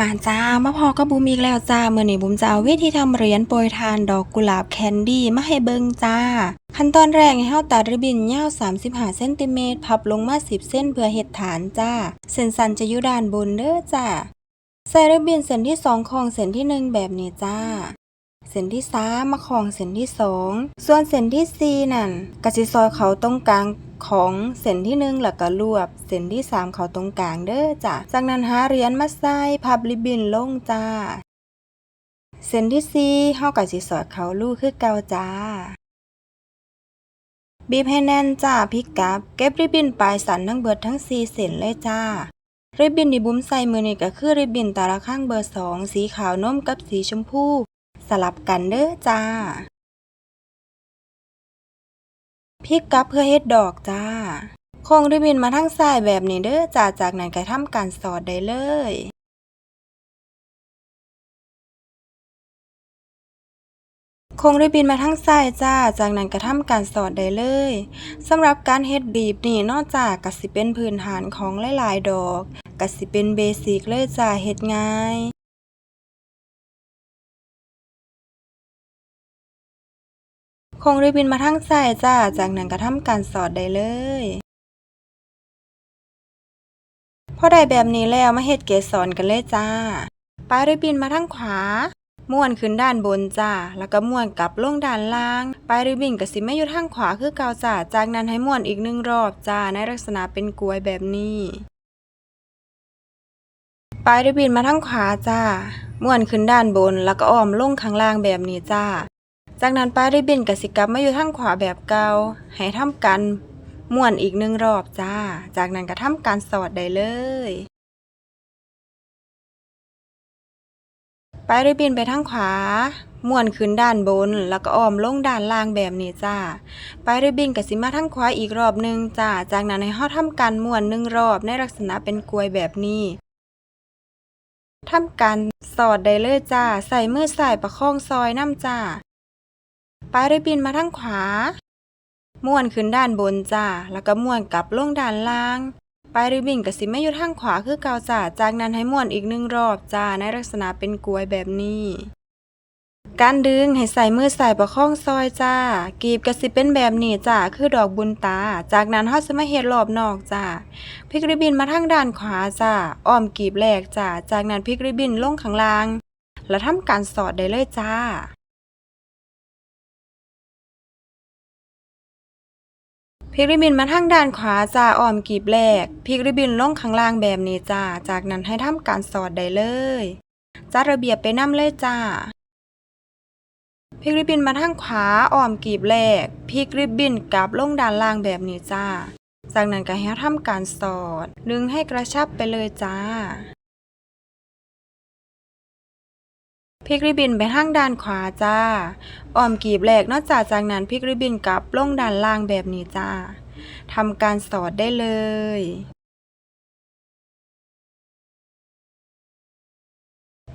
มาจ้ามาพอกับุมอีกแล้วจ้าเมื่อนี้บุมจะเอาวิธีทำเหรียญโปรยทานดอกกุหลาบแคนดี้มาให้เบิงจ้า ขั้นตอนแรกให้เฮาตัดริบบิ้นยาว35เซนติเมตรพับลงมา 10 เส้นเพื่อเฮ็ดฐานจ้า เส้นสันจะอยู่ด้านบนเด้อจ้าใส่ริบบิ้นเส้นที่ 2 ของเส้นที่ 1 แบบนี้จ้า เส้นที่3มาของเส้นที่2ส่วนเส้นที่4นั่นกะสิซอยเขาตรงกลางของเส้นที่1แล้วก็รวบ เส้นที่3เขาตรงกลางเด้อจ้ะจากนั้นหาเหรียญมาใส่พับริบบินลงจ้าเส้นที่4เฮาก็สิสอดเขาลูกคือเก่าจ้าบีบให้แน่นจ้าพิกกับ เก็บริบบินปลายสันทั้งเบิดทั้ง4เส้นเลยจ้าริบบินที่บุ้มใส่มือนี่ก็คือริบบินตาละข้างเบอร์สองสีขาวนมกับสีชมพู สลับกันเด้อจ้าพลิกกลับเพื่อเฮ็ดดอกจ้าคงริบบินมาทั้งซ้ายแบบนี้เด้อจ้าจากนั้นก็ทำการสอดได้เลยคงริบบิ้นมาทั้งซ้ายจ้า จากนั้นก็ทำการสอดได้เลยสำหรับการเฮ็ดบีบนี่นอกจากกสิเป็นพื้นฐานของหลายๆ ดอกกสิเป็นเบสิกเลยจ้าเฮ็ดง่าย คงริบบินมาทั้งซ้ายจ้า จากนั้นก็ทำการสอดได้เลยพอได้แบบนี้แล้วมาเฮ็ดเกสรกันเลยจ้าปลายริบบินมาทั้งขวาม้วนขึ้นด้านบนจ้า แล้วก็ม้วนกลับลงด้านล่าง ปลายริบบินก็สิไม่อยู่ทางขวาคือเกาจ้า จากนั้นให้ม้วนอีกหนึ่งรอบจ้า ในลักษณะเป็นกลวยแบบนี้ ปลายริบบินมาทั้งขวาจ้า ม้วนขึ้นด้านบน แล้วก็อ้อมลงข้างล่างแบบนี้จ้า จากนั้นปลาริบบินกับสิกลับมาอยู่ทางขวาแบบเก่าให้ทำการม้วนอีกหนึ่งรอบจ้า จากนั้นก็ทำการสอดได้เลยปลายริบบินไปทางขวาม้วนขึ้นด้านบน แล้วก็อ้อมลงด้านล่างแบบนี้จ้าปลายริบบินกับสิมาทางขวาอีกรอบหนึ่งจ้า จากนั้นให้เฮาทำการม้วนหนึ่งรอบในลักษณะเป็นกลวยแบบนี้ทำการสอดได้เลยจ้า ใส่มือใส่ประคองซอยน้ำจ้า ปลายริบินมาทางขวา ม้วนขึ้นด้านบนจ้า แล้วก็ม้วนกลับลงด้านล่างปลายริบบิ้นก็สิไม่อยู่ทางขวาคือเกาจ้า จากนั้นให้ม้วนอีกหนึ่งรอบจ้า ในลักษณะเป็นกลวยแบบนี้ การดึงให้ใส่มือใส่ประคองซอยจ้า กีบก็สิเป็นแบบนี้จ้า คือดอกบุญตา จากนั้นเฮาจะมาเฮ็ดรอบนอกจ้า พลิกริบบิ้นมาทางด้านขวาจ้า อ้อมกีบแรกจ้า จากนั้นพลิกริบบิ้นลงข้างล่าง แล้วทำการสอดได้เลยจ้า พลิกริบบินมาทางด้านขวาจ้าอ้อมกีบแรกพลิกริบบินลงข้างล่างแบบนี้จ้า จากนั้นให้ทำการสอดได้เลยจัดระเบียบไปนำเลยจ้าพลิกริบบินมาทางขวาอ้อมกีบแรกพลิกริบบินกลับลงด้านล่างแบบนี้จ้า จากนั้นก็ให้ทำการสอด ดึงให้กระชับไปเลยจ้า พลิกริบบินไปทางด้านขวาจ้าอ้อมกีบแรกนอกจากจากนั้นพลิกริบบินกลับลงด้านล่างแบบนี้จ้าทำการสอดได้เลย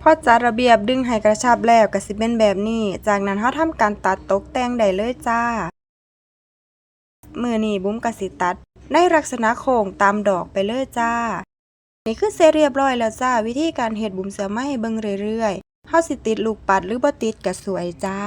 พอจัดระเบียบดึงให้กระชับแล้วก็สิเป็นแบบนี้ จากนั้นเราทำการตัดตกแต่งได้เลยจ้า มือนี้บุ้มกสิตัด ในลักษณะโค้งตามดอกไปเลยจ้า นี่คือเสร็จเรียบร้อยแล้วจ้า วิธีการเฮ็ดบุ้มเสือมาให้เบิ่งเรื่อย เฮาสิติดลูกปัดหรือบ่ติดก็สวยจ้า